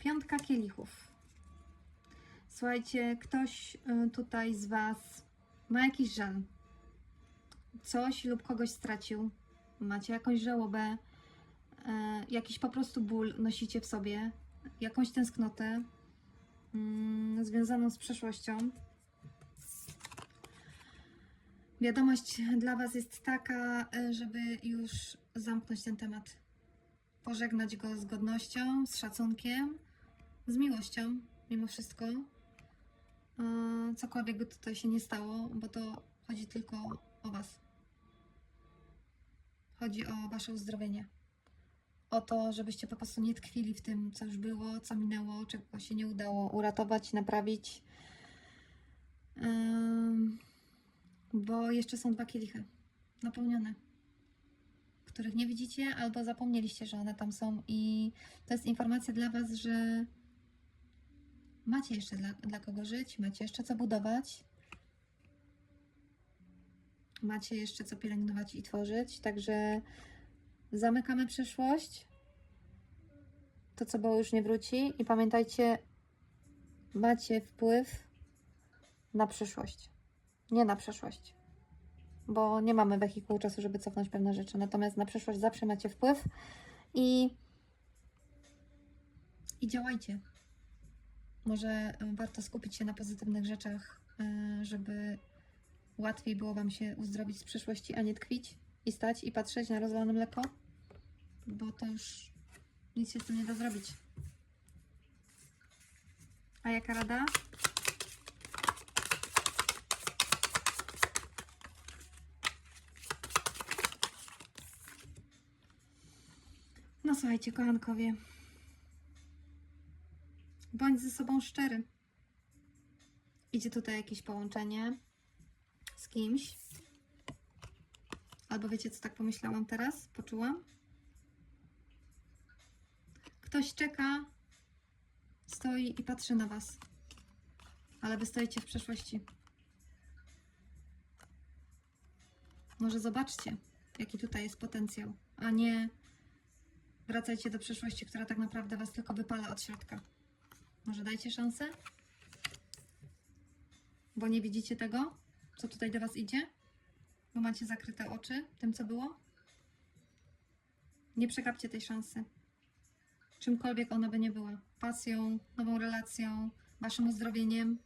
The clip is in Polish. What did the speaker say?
Piątka kielichów. Słuchajcie, ktoś y, tutaj z Was ma jakiś żal. Coś lub kogoś stracił. Macie jakąś żałobę, e, jakiś po prostu ból nosicie w sobie, jakąś tęsknotę mm, związaną z przeszłością. Wiadomość dla Was jest taka, e, żeby już zamknąć ten temat. Pożegnać go z godnością, z szacunkiem, z miłością, mimo wszystko. E, Cokolwiek by tutaj się nie stało, bo to chodzi tylko o Was. Chodzi o Wasze uzdrowienie. O to, żebyście po prostu nie tkwili w tym, co już było, co minęło, czego się nie udało uratować, naprawić. Bo jeszcze są dwa kielichy napełnione, których nie widzicie albo zapomnieliście, że one tam są. I to jest informacja dla Was, że macie jeszcze dla, dla kogo żyć, macie jeszcze co budować, macie jeszcze co pielęgnować i tworzyć. Także zamykamy przyszłość. To, co było, już nie wróci. I pamiętajcie, macie wpływ na przyszłość, nie na przeszłość. Bo nie mamy wehikułu czasu, żeby cofnąć pewne rzeczy. Natomiast na przyszłość zawsze macie wpływ i, i działajcie. Może y, warto skupić się na pozytywnych rzeczach, y, żeby łatwiej było Wam się uzdrowić z przyszłości, a nie tkwić i stać i patrzeć na rozlane mleko, bo to już nic się z tym nie da zrobić. A jaka rada? No słuchajcie, kochankowie. Bądź ze sobą szczery. Idzie tutaj jakieś połączenie z kimś. Albo wiecie, co tak pomyślałam teraz? Poczułam? Ktoś czeka, stoi i patrzy na Was. Ale wy stoicie w przeszłości. Może zobaczcie, jaki tutaj jest potencjał, a nie wracajcie do przeszłości, która tak naprawdę Was tylko wypala od środka. Może dajcie szansę? Bo nie widzicie tego, co tutaj do Was idzie? Bo macie zakryte oczy tym, co było? Nie przegapcie tej szansy. Czymkolwiek ona by nie była. Pasją, nową relacją, Waszym uzdrowieniem.